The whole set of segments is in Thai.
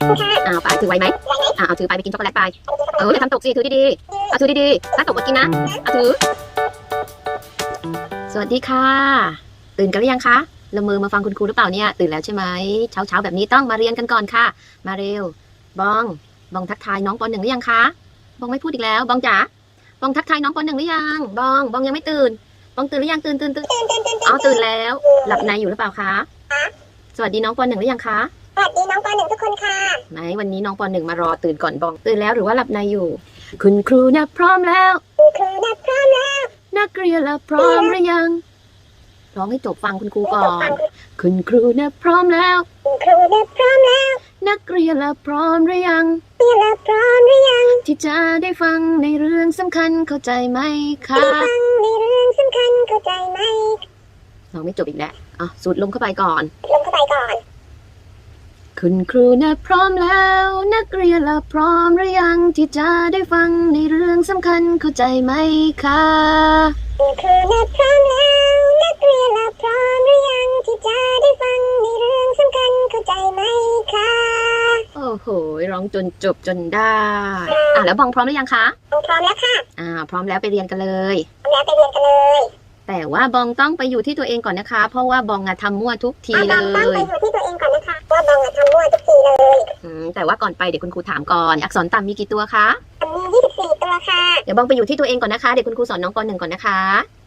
อ้าวไปถือไว้ไหมอ่าเอาถือไปไปกินช็อกโกแลตไป เอออย่าทำตกสิถือดีๆเอาถือดีๆถ้าตกมากินนะเอาถือ สวัสดีค่ะ ตื่นกันหรือยังคะละมือมาฟังคุณครูหรือเปล่าเนี่ยตื่นแล้วใช่ไหมเช้าเช้าๆแบบนี้ต้องมาเรียนกันก่อนค่ะ มาเร็ว บอง บองทักทายน้องปหนึ่งหรือยังคะ บองไม่พูดอีกแล้ว บองจ๋า บองทักทายน้องปหนึ่งหรือยัง บอง บองยังไม่ตื่น บองตื่นหรือยังตื่นตื่นตื่นอ๋อตื่นแล้ว หลับในอยู่หรือเปล่าคะ สวัสดีน้องปหนึ่งหรือยังคะ สวัสดีน้องปหนึ่งทุกคนค่ะ ไหมวันนี้น้องปหนึ่งมารอตื่นก่อนบอง ตื่นแล้วหรือว่าหลับในอยู่ คุณครูนะพร้อมแล้ว คุณครูนัดพร้อมแล้ว นักเรียนละพร้อมหรือยัง ร้องให้จบฟังคุณครูก่อน คุณครูนะพร้อมแล้ว คุณครูนัดพร้อมแล้ว นักเรียนละพร้อมหรือยังเรียนแล้วพร้อมหรือยัง ที่จะได้ฟังในเรื่องสำคัญเข้าใจไหมคะฟังในเรื่องสำคัญเข้าใจไหมร้องไม่จบอีกแล้วอะสูดลมเข้าไปก่อนลงเข้าไปก่อน คุณครูนะพร้อมแล้ว นักเรียนละพร้อมหรือยังที่จะได้ฟังในเรื่องสำคัญเข้าใจไหมคะคุณครูนัดพร้อมแล้วนักเรียนละพร้อมหรือยังที่จะได้ฟังในเรื่องสำคัญเข้าใจไหมคะโอ้โหร้องจนจบจนได้อะแล้วบองพร้อมหรือยังคะพร้อมแล้วค่ะอ่าพร้อมแล้วไปเรียนกันเลยพร้อมแล้วไปเรียนกันเลย แต่ว่าบองต้องไปอยู่ที่ตัวเองก่อนนะคะ เพราะว่าบองอะทำมั่วทุกทีอะเลบองต้องยไปอยู่ที่ตัวเองก่อนนะคะว่าบองอะทำมั่วทุกทีเลยอืมแต่ว่าก่อนไปเดี๋ยวคุณครูถามก่อน อักษรต่ำมีกี่ตัวคะมี24ตัวค่ะ เดี๋ยวบองไปอยู่ที่ตัวเองก่อนนะคะ เดี๋ยวคุณครูสอนน้องปหนึ่งก่อนนะคะ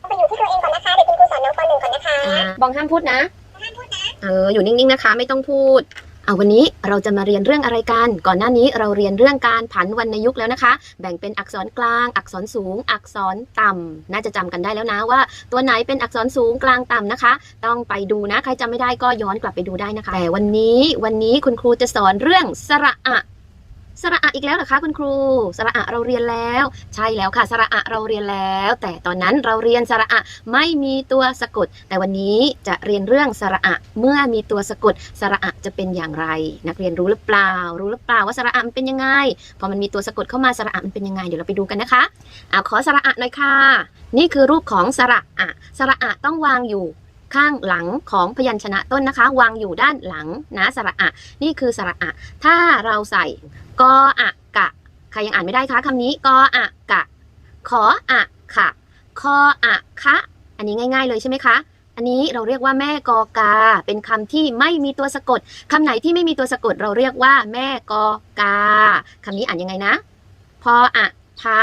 ไปอยู่ที่ตัวเองก่อนนะคะ เดี๋ยวคุณครูสอนน้องปหนึ่งก่อนนะคะอ่าบองห้ามพูดนะห้ามพูดนะ เอออยู่นิ่งๆนะคะ ไม่ต้องพูด เอาวันนี้เราจะมาเรียนเรื่องอะไรกัน ก่อนหน้านี้เราเรียนเรื่องการผันวรรณยุกต์แล้วนะคะ แบ่งเป็นอักษรกลาง อักษรสูง อักษรต่ำน่าจะจำกันได้แล้วนะว่า ตัวไหนเป็นอักษรสูงกลางต่ำนะคะ ต้องไปดูนะ ใครจำไม่ได้ก็ย้อนกลับไปดูได้นะคะ แต่วันนี้วันนี้คุณครูจะสอนเรื่องสระอะ สระอะอีกแล้วเหรอคะคุณครู สระอะเราเรียนแล้ว ใช่แล้วค่ะ สระอะเราเรียนแล้ว แต่ตอนนั้นเราเรียนสระอะไม่มีตัวสะกด แต่วันนี้จะเรียนเรื่องสระอะเมื่อมีตัวสะกด สระอะจะเป็นอย่างไร นักเรียนรู้หรือเปล่า รู้หรือเปล่าว่าสระอะมันเป็นยังไง พอมันมีตัวสะกดเข้ามาสระอะมันเป็นยังไง เดี๋ยวเราไปดูกันนะคะเอาขอสระอะหน่อยค่ะ นี่คือรูปของสระอะ สระอะต้องวางอยู่ข้างหลังของพยัญชนะต้นนะคะ วางอยู่ด้านหลังนะสระอะ นี่คือสระอะ ถ้าเราใส่ กออะกะ ใครยังอ่านไม่ได้คะคำนี้กออะกะ ขออะค่ะคออะคะอันนี้ง่าย ๆ เลยใช่ไหมคะอันนี้เราเรียกว่าแม่กอกา เป็นคำที่ไม่มีตัวสะกดคำไหนที่ไม่มีตัวสะกด เราเรียกว่า แม่กอกาคำนี้อ่านยังไงนะ พออะพะ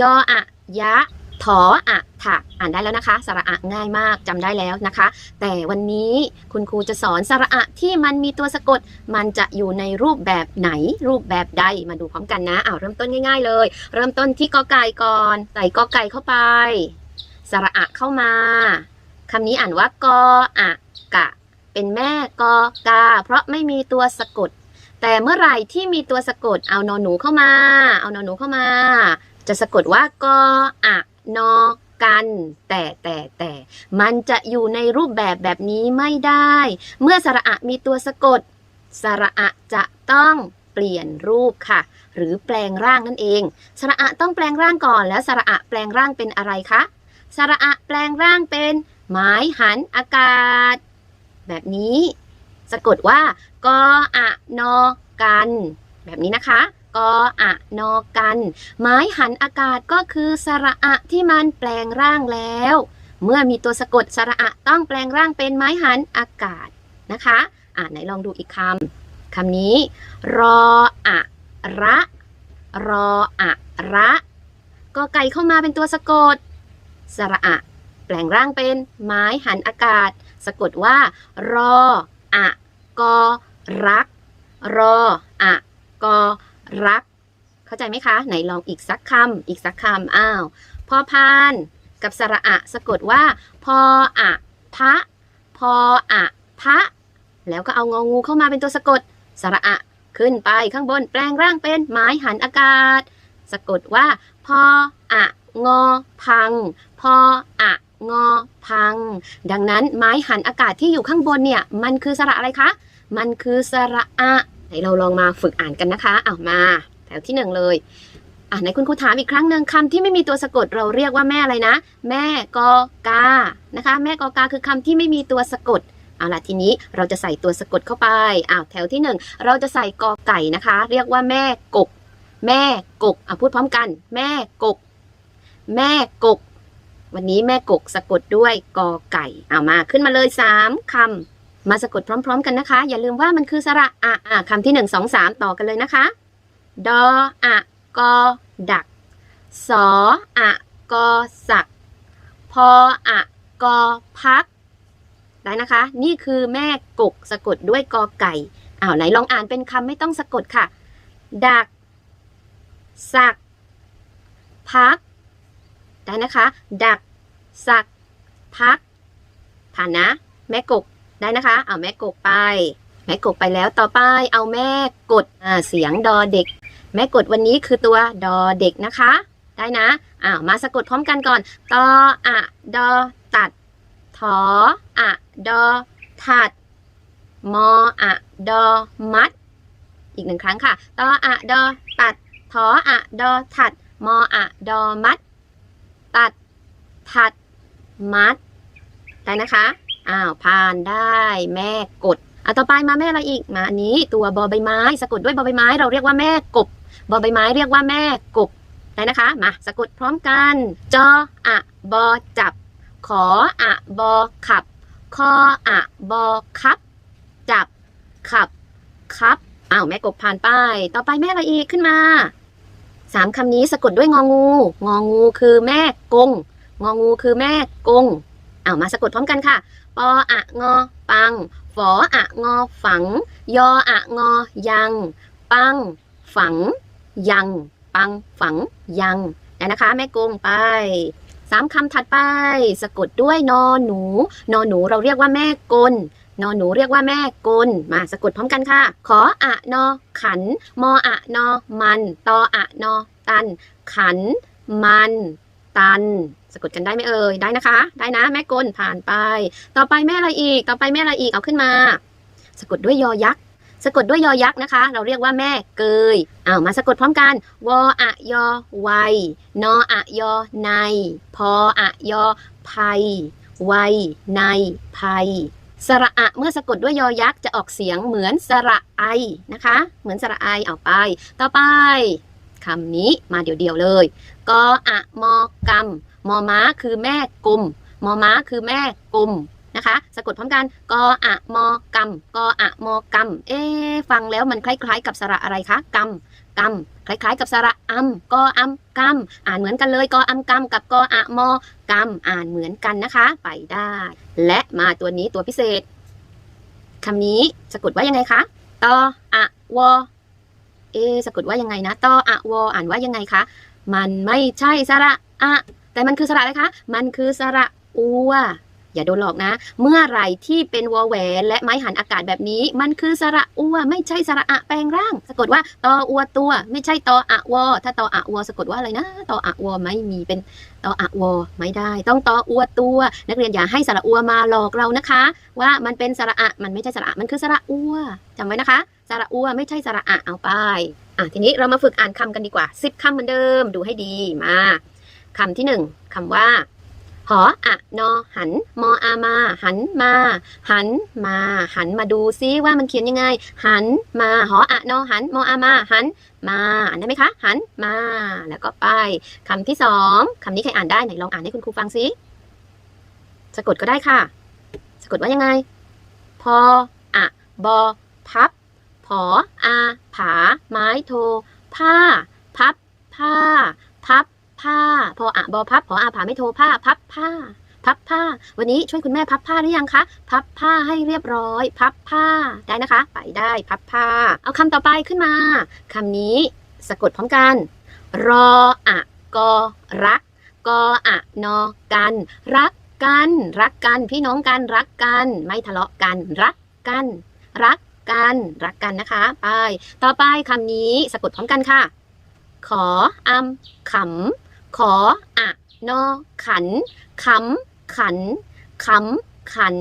ยออะยะ ถออะถะอ่านได้แล้วนะคะ สระอะง่ายมากจำได้แล้วนะคะ แต่วันนี้คุณครูจะสอนสระอะที่มันมีตัวสะกด มันจะอยู่ในรูปแบบไหน รูปแบบใดมาดูพร้อมกันนะอ้าวเริ่มต้นง่าย ๆ เลย เริ่มต้นที่กอไก่ก่อนใส่กอไก่เข้าไป สระอะเข้ามาคำนี้อ่านว่ากออะกะ เป็นแม่กอกา เพราะไม่มีตัวสะกด แต่เมื่อไหร่ที่มีตัวสะกดเอานอนหนูเข้ามา เอานอนหนูเข้ามา จะสะกดว่ากออะ นอกัน แต่แต่แต่มันจะอยู่ในรูปแบบแบบนี้ไม่ได้ เมื่อสระอะมีตัวสะกด สระอะจะต้องเปลี่ยนรูปค่ะ หรือแปลงร่างนั่นเอง สระอะต้องแปลงร่างก่อน แล้วสระอะแปลงร่างเป็นอะไรคะสระอะแปลงร่างเป็นหมายหันอากาศ แบบนี้ สะกดว่ากออะนอกัน แบบนี้นะคะ กออะนอกันหมายหันอากาศก็คือสระอะที่มันแปลงร่างแล้ว เมื่อมีตัวสะกดสระอะต้องแปลงร่างเป็นไม้หันอากาศนะคะอ่าไหนลองดูอีกคำคำนี้ รออะระรออะระก็ไก่เข้ามาเป็นตัวสะกด สระอะ แปลงร่างเป็นไม้หันอากาศ สะกดว่า รออะกอรัก รออะกอ รัก เข้าใจไหมคะ ไหนลองอีกสักคำอีกสักคำอ้าวพอพานกับสระอะสะกดว่า พออะพะพออะพะแล้วก็เอางองูเข้ามาเป็นตัวสะกด สระอะขึ้นไปข้างบนแปลงร่างเป็นไม้หันอากาศ สะกดว่า พออะงอพัง พออะงอพัง ดังนั้นไม้หันอากาศที่อยู่ข้างบนเนี่ย มันคือสระอะไรคะ มันคือสระอะ ไหนเราลองมาฝึกอ่านกันนะคะเอามา แถวที่หนึ่งเลยอะไหนคุณครูถามอีกครั้งหนึ่งคำที่ไม่มีตัวสะกดเราเรียกว่าแม่อะไรนะ แม่กอกานะคะ แม่กอกาคือคำที่ไม่มีตัวสะกดเอาล่ะทีนี้เราจะใส่ตัวสะกดเข้าไปอ้าวแถวที่หนึ่งเราจะใส่กอไก่นะคะ เรียกว่าแม่กก แม่กกอะพูดพร้อมกัน แม่กก แม่กก วันนี้แม่กกสะกดด้วยกอไก่เอามาขึ้นมาเลยสามคำ มาสะกดพร้อม ๆ กันนะคะ อย่าลืมว่ามันคือสระอะอะคำที่หนึ่งสองสามต่อกันเลยนะคะ ดออะกอดัก สออะกอสัก พออะกอพัก ได้นะคะ นี่คือแม่กกสะกดด้วยกอไก่ อ้าวไหนลองอ่านเป็นคำไม่ต้องสะกดค่ะ ดัก สัก พัก ได้นะคะ ดัก สัก พักผ่านนะ แม่กก ได้นะคะเอาแม่กกไป แม่กกไปแล้วต่อไปเอาแม่กดอ่าเสียงดอเด็ก แม่กดวันนี้คือตัวดอเด็กนะคะ ได้นะอ้าวมาสะกดพร้อมกันก่อนตออะดอตัดถออะดอถัดมออะดอมัด อีกหนึ่งครั้งค่ะตออะดอตัดถออะดอถัดมออะดอมัด ตัด ถัด มัด ได้นะคะ อ้าวผ่านได้แม่กดอะต่อไปมาแม่อะไรอีกมาอันนี้ตัวบอใบไม้สะกดด้วยบอใบไม้ เราเรียกว่าแม่กบบอใบไม้เรียกว่าแม่กบได้นะคะมาสะกดพร้อมกันจออะบอจับ ขออะบอขับ คออะบอคับ จับ ขับครับอ้าวแม่กบผ่านไป ต่อไปแม่อะไรอีกขึ้นมาสามคำนี้สะกดด้วยงองู งองูคือแม่กง งองูคือแม่กงอ้าวมาสะกดพร้อมกันค่ะ ปออะงอ ปัง ฝออะงอ ฝัง ยออะงอ ยัง ปัง ฝัง ยัง ปัง ฝัง ยังได้นะคะ แม่กงไปสามคำถัดไป สะกดด้วยนอหนู นอหนูเราเรียกว่าแม่กลนอหนูเรียกว่าแม่กลมาสะกดพร้อมกันค่ะ ขออะนอขัน มออะนอมัน ตออะนอตัน ขัน มัน ตันะกดกันได้ไหมเอ่ยได้นะคะ ได้นะ แม่กลผ่านไป ต่อไปแม่อะไรอีก ต่อไปแม่อะไรอีกเอาขึ้นมา สะกดด้วยยอยักษ์สะกดด้วยยอยักษ์นะคะ เราเรียกว่าแม่เกยอ้าวมาสะกดพร้อมกัน วออะยอไวยนออะยอใน พออะยอภัยไวในภัยสระอะเมื่อสะกดด้วยยอยักษ์จะออกเสียงเหมือนสระไอนะคะ เหมือนสระไอเอาไป ต่อไปคำนี้มาเดี่ยวๆเลย กออะมอกำม มอม้าคือแม่กลมมอม้าคือแม่กลมนะคะสะกดพร้อมกันกออะมอกำกออะมอกำเอ๊ฟังแล้วมันคล้าย ๆ กับสระอะไรคะกำกำคล้าย ๆ กับสระอัมกออัมกำอ่านเหมือนกันเลยกออัมกำกับกออะมอกำอ่านเหมือนกันนะคะ ไปได้ และมาตัวนี้ตัวพิเศษคำนี้สะกดว่ายังไงคะตออะวอเอสะกดว่ายังไงนะตออะวออ่านว่ายังไงคะมันไม่ใช่สระอะ แต่มันคือสระอะไรคะ มันคือสระอัวอย่าโดนหลอกนะ เมื่อไหร่ที่เป็นวอแหวนและไม้หันอากาศแบบนี้ มันคือสระอัวไม่ใช่สระอะแปลงร่าง สะกดว่าตออัวตัว ไม่ใช่ตออะวอ ถ้าตออะวอสะกดว่าอะไรนะตออะวอไม่มีเป็นตออะวอไม่ได้ ต้องตออัวตัว นักเรียนอย่าให้สระอัวมาหลอกเรานะคะ ว่ามันเป็นสระอะมันไม่ใช่สระอะมันคือสระอัวจำไว้นะคะ สระอัวไม่ใช่สระอะเอาไปอะทีนี้เรามาฝึกอ่านคำกันดีกว่า10คำเหมือนเดิมดูให้ดีมา คำที่หนึ่งคำว่าหออะนอหัน มออามา หันมา หันมา หันมาดูซิว่ามันเขียนยังไง หันมาหออะนอหัน มออามา หันมาอ่านได้ไหมคะ หันมา แล้วก็ไปคำที่สองคำนี้ใครอ่านได้ไหนลองอ่านให้คุณครูฟังซิสะกดก็ได้ค่ะ สะกดว่ายังไง พออะบอพับ ผออาผา ไม้โท ผ้า พับ ผ้า พับ ผ้า พออะบอพับผออาผาไม่โทผ้า พับผ้า พับผ้า วันนี้ช่วยคุณแม่พับผ้าหรือยังคะ พับผ้าให้เรียบร้อย พับผ้าได้นะคะ ไปได้พับผ้า เอาคำต่อไปขึ้นมาคำนี้สะกดพร้อมกัน รออะกอรัก กออะนอกัน รักกัน รักกัน พี่น้องกันรักกัน ไม่ทะเลาะกัน รักกัน รักกัน รักกันนะคะ ไป ต่อไปคำนี้สะกดพร้อมกันค่ะ ขออำขำ ขออะนอขันขำขันขำขัน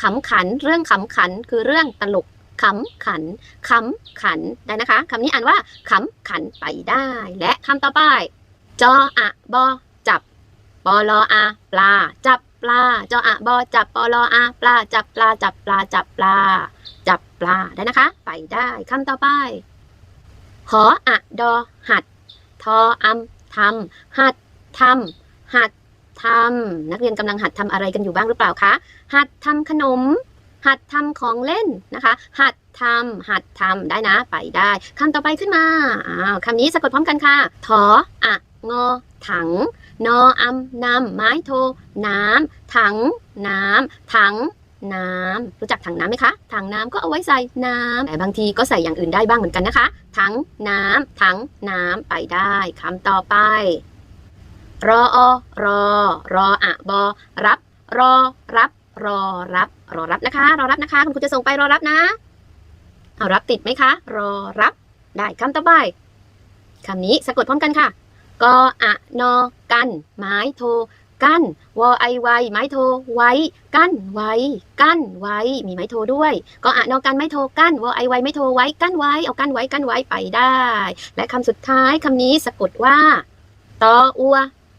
ขำขัน เรื่องขำขันคือเรื่องตลกขำขันขำขันได้นะคะคำนี้อ่านว่าขำขันไปได้ และคำต่อไป จออะบอจับปอลออาปลา จับปลา จออะบอจับปอลออาปลา จับปลา จับปลา จับปลา จับปลา ได้นะคะ ไปได้คำต่อไปหออะดอหัด ทออำ ทำหัดทำหัดทำนักเรียนกำลังหัดทำอะไรกันอยู่บ้างหรือเปล่าคะ หัดทำขนม หัดทำของเล่นนะคะ หัดทำหัดทำได้นะ ไปได้คำต่อไปขึ้นมาอ้าวคำนี้สะกดพร้อมกันค่ะถออะงอถัง นออำนำไม้โท น้ำถัง น้ำถัง น้ำรู้จักถังน้ำไหมคะถังน้ำก็เอาไว้ใส่น้ำแต่บางทีก็ใส่อย่างอื่นได้บ้างเหมือนกันนะคะถังน้ำถังน้ำไปได้คำต่อไปรออรอรออะบอรับ รอรับ รอรับ รอรับนะคะ รอรับนะคะ คุณครูจะส่งไปรอรับนะเอารับติดไหมคะ รอรับ ได้คำต่อไปคำนี้สะกดพร้อมกันค่ะกออะนอกัน ไม้โท กั้นวอไอไวไม้โทไว้ กั้นไว้ กั้นไว้ มีไม้โทด้วย ก็ออะนอกันไม้โทกั้นวอไอไวไม้โทไว้กั้นไว้ เอากั้นไว้กั้นไว้ไปได้ และคำสุดท้ายคำนี้สะกดว่าตออัว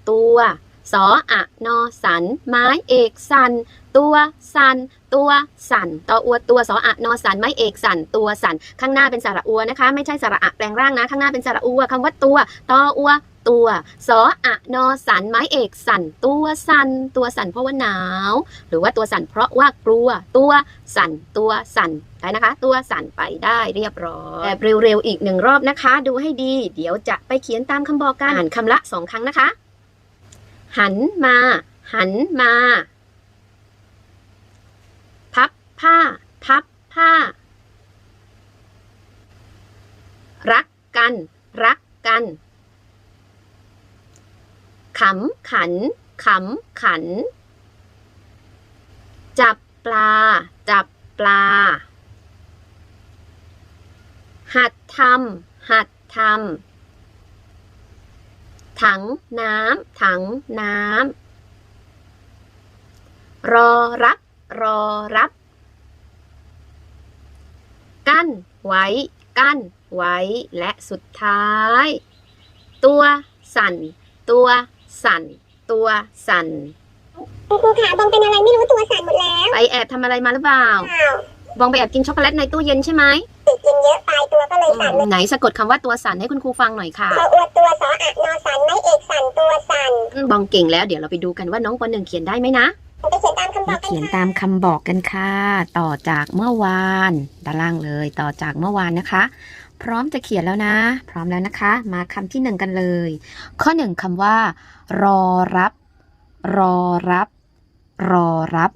ตัวสออะนอสัน ไม้เอกสัน ตัวสัน ตัวสันตออัวตัวสออะนอสันไม้เอกสัน ตัวสัน ข้างหน้าเป็นสระอัวนะคะ ไม่ใช่สระอะแปลงร่างนะ ข้างหน้าเป็นสระอัวคำว่าตัวตออัว ตัวสออะนอสันไม้เอกสันตัวสันตัวสันเพราะว่าหนาว หรือว่าตัวสันเพราะว่ากลัว ตัวสันตัวสันได้นะคะ ตัวสันไปได้เรียบร้อยแบบเร็วๆอีกหนึ่งรอบนะคะ ดูให้ดี เดี๋ยวจะไปเขียนตามคำบอกกันอ่านคำละสองครั้งนะคะ หันมา หันมา พับผ้า พับผ้า รักกัน รักกัน ขำขัน ขำขัน จับปลา จับปลา หัดทำหัดทำถังน้ำถังน้ำรอรับ รอรับ กั้นไว้ กั้นไว้ และสุดท้าย ตัวสั่นตัว สั่น ตัวสั่นคุณครูขาบองเป็นอะไรไม่รู้ตัวสั่นหมดแล้วไปแอบทำอะไรมาหรือเปล่าอ้าวบองไปแอบกินช็อกโกแลตในตู้เย็นใช่ไหมติดกินเยอะไปตัวก็เลยสั่นเลยไหนสะกดคำว่าตัวสั่นให้คุณครูฟังหน่อยค่ะ พออวดตัวสออะนอสันไม่เอกสันตัวสั่นบองเก่งแล้วเดี๋ยวเราไปดูกันว่าน้องปหนึ่งเขียนได้ไหมนะผมไปเขียนตามคำบอมากกันเขียนค่ะตามคำบอกกันค่ะ ต่อจากเมื่อวานด้านล่างเลย ต่อจากเมื่อวานนะคะ พร้อมจะเขียนแล้วนะ พร้อมแล้วนะคะ มาคำที่หนึ่งกันเลย ข้อหนึ่งคำว่า รอรับ รอรับ รอรับ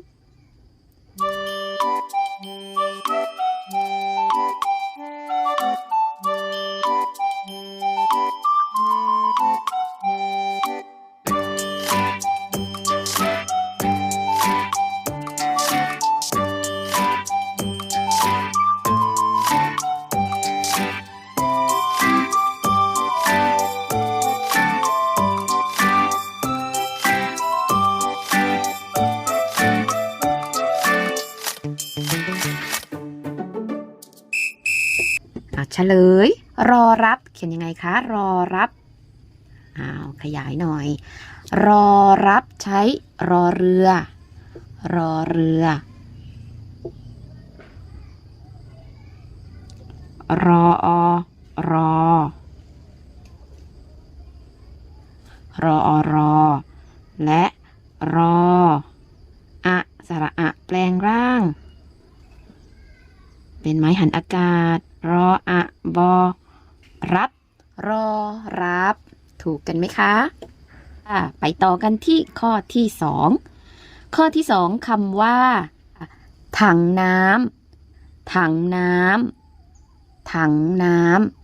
เฉลย รอรับ เขียนยังไงคะ รอรับอ้าวขยายหน่อย รอรับใช้รอเรือ รอเรือ รออรอ รออรอ และรออะสระอะแปลงร่าง เป็นไม้หันอากาศ รออะบอรับ รอรับ ถูกกันไหมคะอะไปต่อกันที่ข้อที่สองข้อที่สองคำว่า ถังน้ำถังน้ำถังน้ำ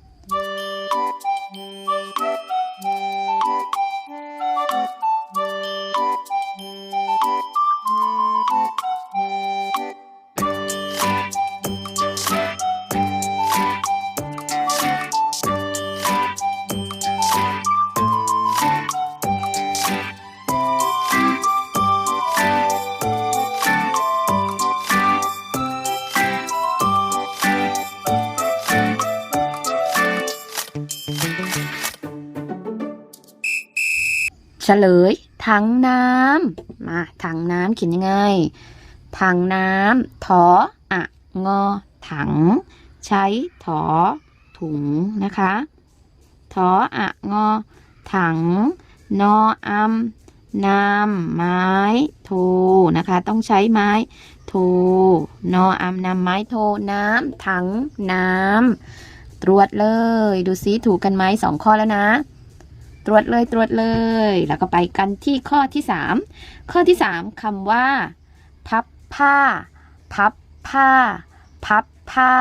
ฉลยถังน้ำมาถังน้ำเขียนยังไงถังน้ำถออะงอถัง ใช้ถอถุงนะคะถออะงอถัง นออำนามไม้โทนะคะ ต้องใช้ไม้โทนออำนำไม้โทน้ำถังน้ำตรวจเลย ดูซิถูกกันไหมสองข้อแล้วนะ ตรวจเลยตรวจเลย แล้วก็ไปกันที่ข้อที่สามข้อที่สามคำว่า พับผ้า พับผ้า พับผ้า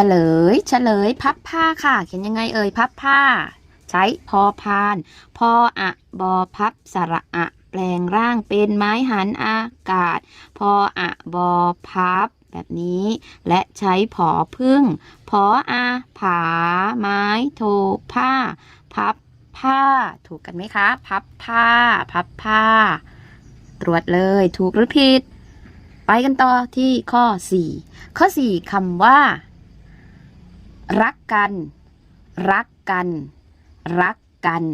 ฉลยเฉลยพับผ้าค่ะ เขียนยังไงเอ่ยพับผ้า ใช้พอพาน พออะบอพับสระอะ แปลงร่างเป็นไม้หันอากาศ พออะบอพับ แบบนี้ และใช้ผอพึ่ง พออาผา ไม้โทผ้า พับผ้า ถูกกันไหมคะ พับผ้า พับผ้า ตรวจเลยถูกหรือผิด ไปกันต่อที่ข้อ 4 ข้อ 4คำว่า รักกัน รักกัน รักกัน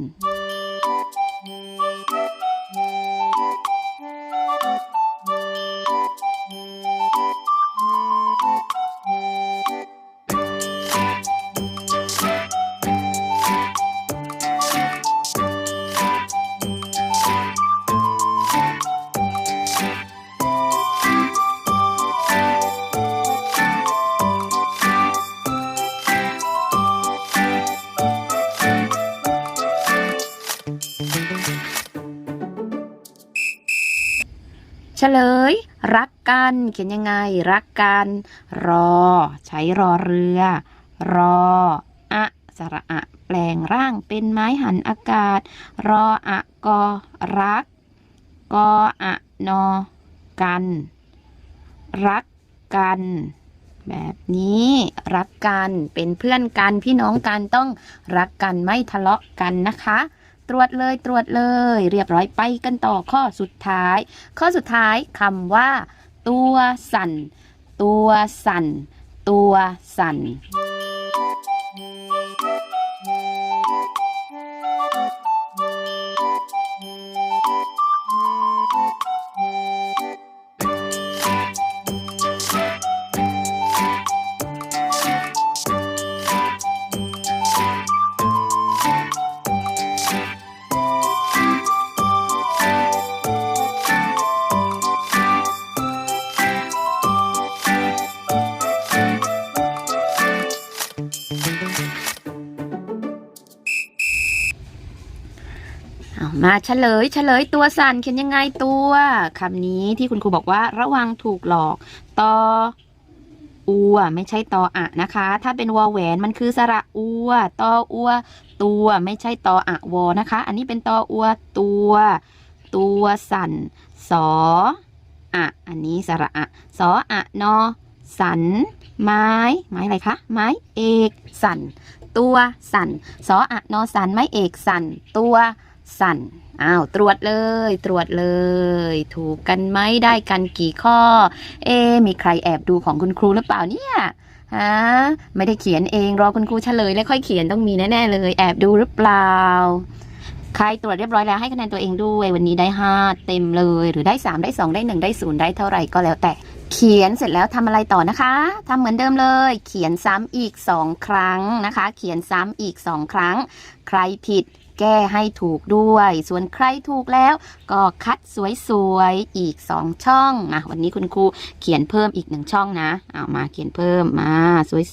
ฉลย รักกัน เขียนยังไง รักกัน รอ ใช้รอเรือ รออะสระอะ แปลงร่างเป็นไม้หันอากาศ รออะกอรัก กออะนอ กัน รักกัน แบบนี้รักกันเป็นเพื่อนกันพี่น้องกันต้องรักกันไม่ทะเลาะกันนะคะ ตรวจเลยตรวจเลย เรียบร้อยไปกันต่อข้อสุดท้าย ข้อสุดท้ายคำว่า ตัวสั่น ตัวสั่น ตัวสั่น มาเฉลยเฉลยตัวสั่นเขียนยังไงตัวคำนี้ที่คุณครูบอกว่าระวังถูกหลอกตออัวไม่ใช่ตออะนะคะ ถ้าเป็นวอแหวนมันคือสระอัวตออัว ตัวไม่ใช่ตออะวอนะคะ อันนี้เป็นตออัวตัว ตัวสั่นสออะอันนี้สระอะสออะนอสัน ไม้ ไม้อะไรคะ ไม้เอกสัน ตัวสันสออะนอสันไม้เอกสันตัว สั่นอ้าวตรวจเลยตรวจเลย ถูกกันไหมได้กันกี่ข้อ เอะมีใครแอบดูของคุณครูหรือเปล่าเนี่ยฮะไม่ได้เขียนเองรอคุณครูเฉลยแล้วค่อยเขียนต้องมีแน่ๆเลย แอบดูหรือเปล่า ใครตรวจเรียบร้อยแล้วให้คะแนนตัวเองด้วยวันนี้ได้5เต็มเลย หรือได้3ได้2ได้1ได้0ได้เท่าไหร่ก็แล้วแต่เขียนเสร็จแล้วทำอะไรต่อนะคะทำเหมือนเดิมเลย เขียนซ้ำอีก2ครั้งนะคะ เขียนซ้ำอีก2ครั้ง ใครผิด แก้ให้ถูกด้วย ส่วนใครถูกแล้ว ก็คัดสวยๆ อีก 2 ช่องนะวันนี้คุณครูเขียนเพิ่มอีกหนึ่งช่องนะ เอามาเขียนเพิ่มมา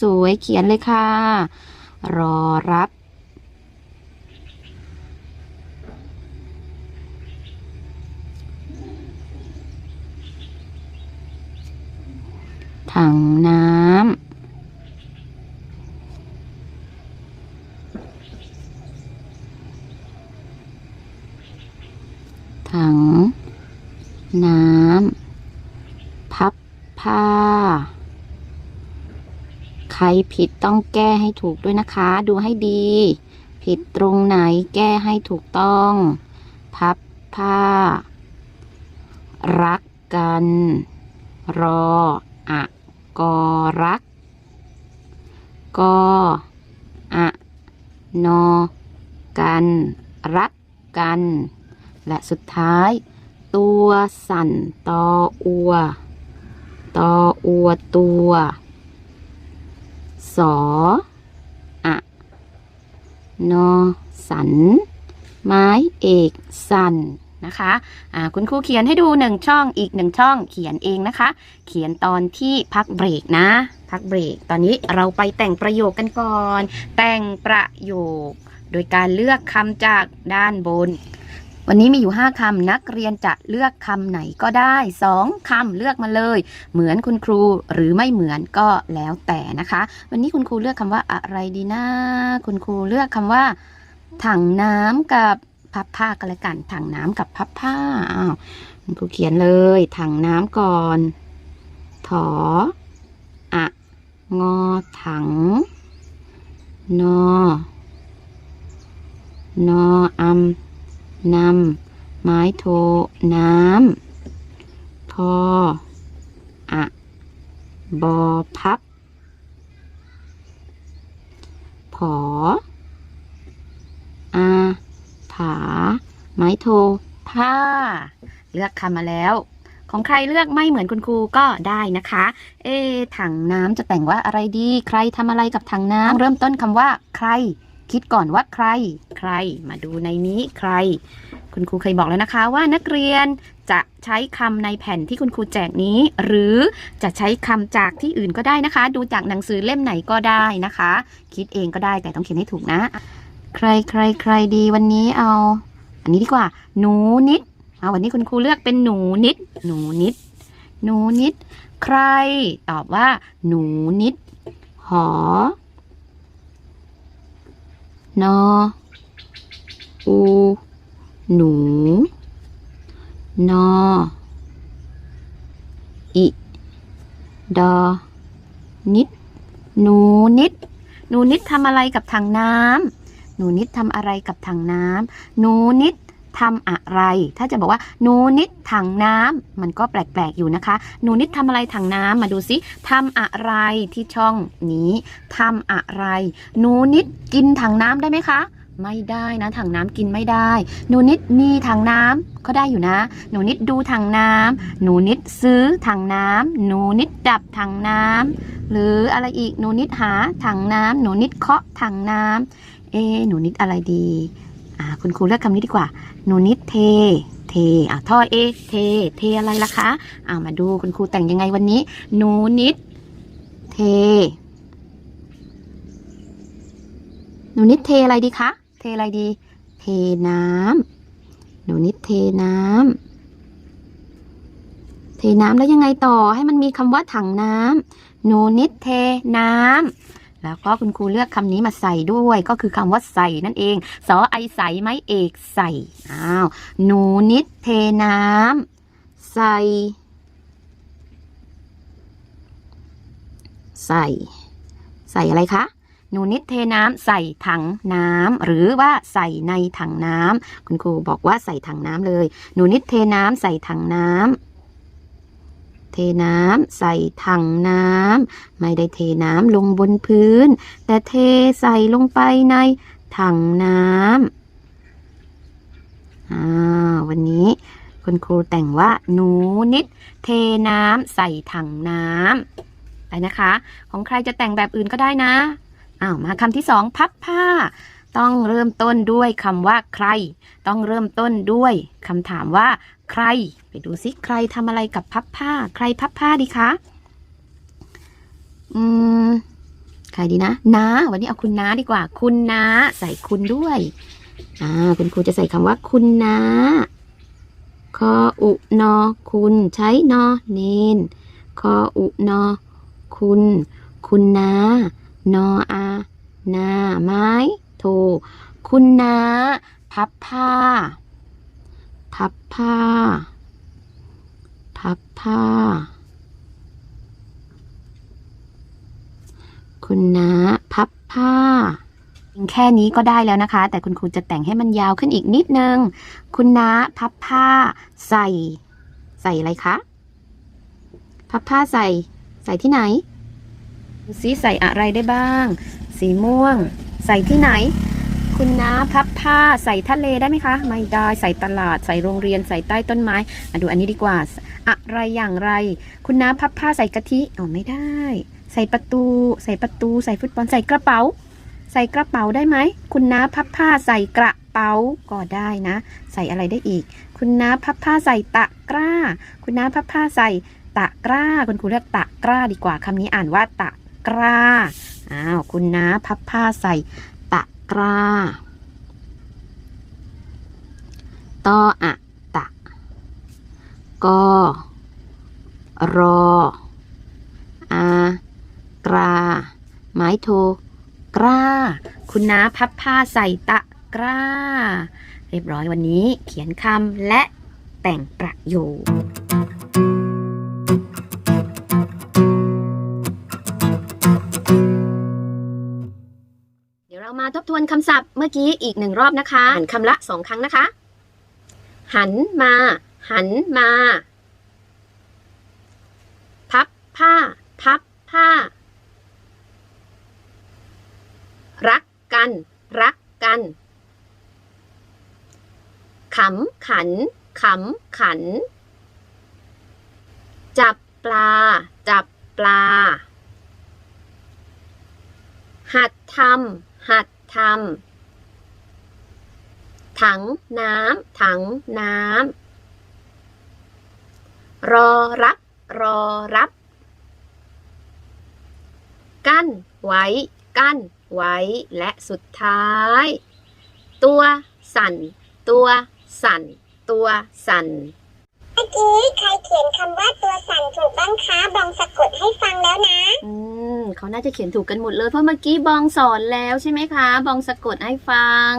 สวยๆ เขียนเลยค่ะ รอรับถังน้ำ ผ้า ใครผิดต้องแก้ให้ถูกด้วยนะคะ ดูให้ดี ผิดตรงไหนแก้ให้ถูกต้อง พับผ้า รักกัน รออะกอรักกออะนอ กัน รักกัน และสุดท้าย ตัวสั่นตออัว ตออัวตัว สออะนอสัน ไม้เอกสันนะคะอ่าคุณครูเขียนให้ดูหนึ่งช่องอีกหนึ่งช่องเขียนเองนะคะ เขียนตอนที่พักเบรกนะ พักเบรก ตอนนี้เราไปแต่งประโยคกันก่อน แต่งประโยค โดยการเลือกคำจากด้านบน วันนี้มีอยู่ 5คำนักเรียนจะเลือกคำไหนก็ได้ 2คำเลือกมาเลย เหมือนคุณครูหรือไม่เหมือนก็แล้วแต่นะคะ วันนี้คุณครูเลือกคำว่าอะไรดีนะ คุณครูเลือกคำว่า ถังน้ำกับพับผ้ากันเลยกัน ถังน้ำกับพับผ้าอ้าวคุณครูเขียนเลย ถังน้ำก่อน ถออะงอถัง นอนออำ นำไม้โท น้ำพออะ บอ พับ ผอ อา ผา ไม้โท ผ้า เลือกคำมาแล้ว ของใครเลือกไม่เหมือนคุณครูก็ได้นะคะ เอะถังน้ำจะแต่งว่าอะไรดี ใครทำอะไรกับถังน้ำ เริ่มต้นคำว่า ใคร คิดก่อนว่าใคร ใคร มาดูในนี้ใคร คุณครูเคยบอกแล้วนะคะว่านักเรียนจะใช้คำในแผ่นที่คุณครูแจกนี้ หรือจะใช้คำจากที่อื่นก็ได้นะคะ ดูจากหนังสือเล่มไหนก็ได้นะคะ คิดเองก็ได้แต่ต้องเขียนให้ถูกนะ ใครใครใครดีวันนี้เอา อันนี้ดีกว่า หนูนิดเอาวันนี้คุณครูเลือกเป็นหนูนิด หนูนิด หนูนิด ใคร ตอบว่า หนูนิด หอ นอ อู หนู นอ อิ ดอ นิด หนูนิด หนูนิดทำอะไรกับถังน้ำหนูนิดทำอะไรกับถังน้ำหนูนิด ทำอะไร ถ้าจะบอกว่าหนูนิดถังน้ำมันก็แปลกๆอยู่นะคะ หนูนิดทำอะไรถังน้ำมาดูสิทำอะไรที่ช่องนี้ทำอะไร หนูนิดกินถังน้ำได้ไหมคะไม่ได้นะถังน้ำกินไม่ได้ หนูนิดมีถังน้ำก็ได้อยู่นะ หนูนิดดูถังน้ำหนูนิดซื้อถังน้ำหนูนิดดับถังน้ำหรืออะไรอีกหนูนิดหาถังน้ำหนูนิดเคาะถังน้ำเอ หนูนิดอะไรดี คุณครูเลือกคำนี้ดีกว่า หนูนิดเท เทอะท่อเอเท เทอะไรล่ะคะอ่ามาดูคุณครูแต่งยังไงวันนี้ หนูนิด เท หนูนิดเทอะไรดีคะ เทอะไรดี เทน้ำ หนูนิดเทน้ำเทน้ำแล้วยังไงต่อให้มันมีคำว่าถังน้ำหนูนิดเทน้ำ แล้วก็คุณครูเลือกคำนี้มาใส่ด้วยก็คือคำว่าใส่นั่นเอง สอไอใส่ไม้เอกใส่อ้าวหนูนิดเทน้ำใส่ ใส่ ใส่อะไรคะหนูนิดเทน้ำใส่ถังน้ำหรือว่าใส่ในถังน้ำคุณครูบอกว่าใส่ถังน้ำเลย หนูนิดเทน้ำใส่ถังน้ำ เทน้ำใส่ถังน้ำไม่ได้เทน้ำลงบนพื้น แต่เทใส่ลงไปในถังน้ำอ่าวันนี้คุณครูแต่งว่าหนูนิด เทน้ำใส่ถังน้ำไปนะคะ ของใครจะแต่งแบบอื่นก็ได้นะอ้าวมาคำที่สองพับผ้า ต้องเริ่มต้นด้วยคำว่าใคร ต้องเริ่มต้นด้วยคำถามว่า ใคร ไปดูซิใครทำอะไรกับพับผ้า ใครพับผ้าดีคะ อืม ใครดีนะน้าวันนี้เอาคุณน้าดีกว่า คุณน้าใส่คุณด้วย อ่า คุณครูจะใส่คำว่าคุณน้าคออุนอ คุณใช้นอ เนนคออุนอ คุณ คุณน้านออานาไม้โท คุณน้าพับผ้า พับผ้า พับผ้า คุณนะพับผ้า แค่นี้ก็ได้แล้วนะคะ แต่คุณครูจะแต่งให้มันยาวขึ้นอีกนิดนึง คุณนะพับผ้าใส่ ใส่อะไรคะ พับผ้าใส่ ใส่ที่ไหนสีใส่อะไรได้บ้าง สีม่วง ใส่ที่ไหน คุณน้าพับผ้าใส่ทะเลได้ไหมคะ ไม่ได้ใส่ตลาดใส่โรงเรียนใส่ใต้ต้นไม้มาดูอันนี้ดีกว่า อะไรอย่างไร คุณน้าพับผ้าใส่กะทิอ๋อไม่ได้ ใส่ประตู ใส่ประตู ใส่ฟุตบอลใส่กระเป๋า ใส่กระเป๋าได้ไหมคุณน้าพับผ้าใส่กระเป๋าก็ได้นะ ใส่อะไรได้อีก คุณน้าพับผ้าใส่ตะกร้า คุณน้าพับผ้าใส่ตะกร้า คุณครูเรียกตะกร้าดีกว่าคำนี้อ่านว่าตะกร้าอ้าวคุณน้าพับผ้าใส่ กร้าตออะตะกอรออากราไม้โทกร้า คุณน้าพับผ้าใส่ตะกร้า เรียบร้อยวันนี้เขียนคำและแต่งประโยค ทบทวนคำศัพท์เมื่อกี้อีกหนึ่งรอบนะคะอ่านคำละสองครั้งนะคะ หันมา หันมา พับผ้า พับผ้า รักกัน รักกันขำขันขำขัน จับปลา จับปลา หัดทำหัด ทำถังน้ำถังน้ำรอรับ รอรับ กั้น ไว้ กั้น ไว้ และสุดท้าย ตัวสั่น ตัวสั่น ตัวสั่น มื่อกี้ใครเขียนคำว่าตัวสั่นถูกบ้างคะบองสะกดให้ฟังแล้วนะ อืมเขาน่าจะเขียนถูกกันหมดเลย เพราะเมื่อกี้บองสอนแล้วใช่ไหมคะ บองสะกดให้ฟัง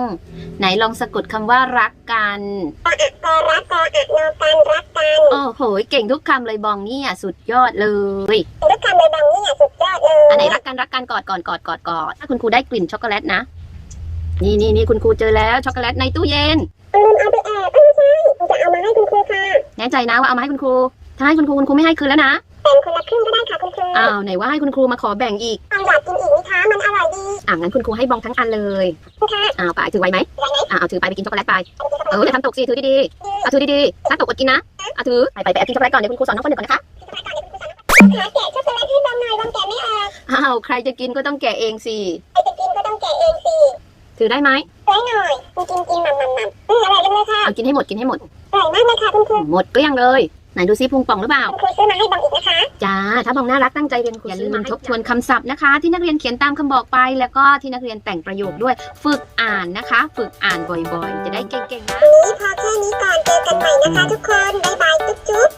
ไหนลองสะกดคำว่ารักกันกออะกอรักกออะนอกันรักกันโอ้โหเก่งทุกคำเลยบองเนี่ยสุดยอดเลยทุกคำเลยบองนี่สุดยอดเลยอันไหนรักกันรักกันกอดก่อนกอดกอดกอดถ้าคุณครูได้กลิ่นช็อกโกแลตนะ นี่นี่นี่คุณครูเจอแล้วช็อกโกแลตในตู้เย็น ลืมเอาไปแอบเอ้ยไม่ใช่หนูจะเอามาให้คุณครูค่ะแน่ใจนะว่าเอามาให้คุณครู ถ้าให้คุณครูคุณครูไม่ให้คืนแล้วนะแบ่งคนละครึ่งก็ได้ค่ะคุณครูอ้าวไหนว่าให้คุณครูมาขอแบ่งอีกเอาอยากกินอีกไหมคะมันอร่อยดีอ่างั้นคุณครูให้บองทั้งอันเลยค่ะอ้าวไปถือไว้ไหมไว้ไหมอ่าเอาถือไปไปกินช็อกโกแลตไปเอออย่าทำตกสิถือดีๆเอาถือดีๆถ้าตกอดกินนะเอาถือไปไปไปแอบกินช็อกโกแลตก่อนเดี๋ยวคุณครูสอนน้องคนหนึ่งก่อนนะคะขาแกะช็อกโกแลตให้บองหน่อยบองแกะไม่ออกอ้าวใครจะกินก็ต้องแกะเองสิใครจะกินก็ต้องแกะเองสิ ถือได้ไหมไว้หน่อยกินกินกินมันมันมันอืมอร่อยจังเลยค่ะเอากินให้หมดกินให้หมดอร่อยมากเลยค่ะคุณครูหมดเกลี้ยงเลยไหนดูซิพุงป่องหรือเปล่าคุณครูซื้อมาให้บองอีกนะคะจ้าถ้าบองน่ารักตั้งใจเรียนอย่าลืมทบทวนคำศัพท์นะคะ ที่นักเรียนเขียนตามคำบอกไป แล้วก็ที่นักเรียนแต่งประโยคด้วย ฝึกอ่านนะคะ ฝึกอ่านบ่อยๆ จะได้เก่งๆนะวันนี้พอแค่นี้ก่อนเจอกันใหม่นะคะ ทุกคนบ๊ายบายจุ๊บจุ๊บ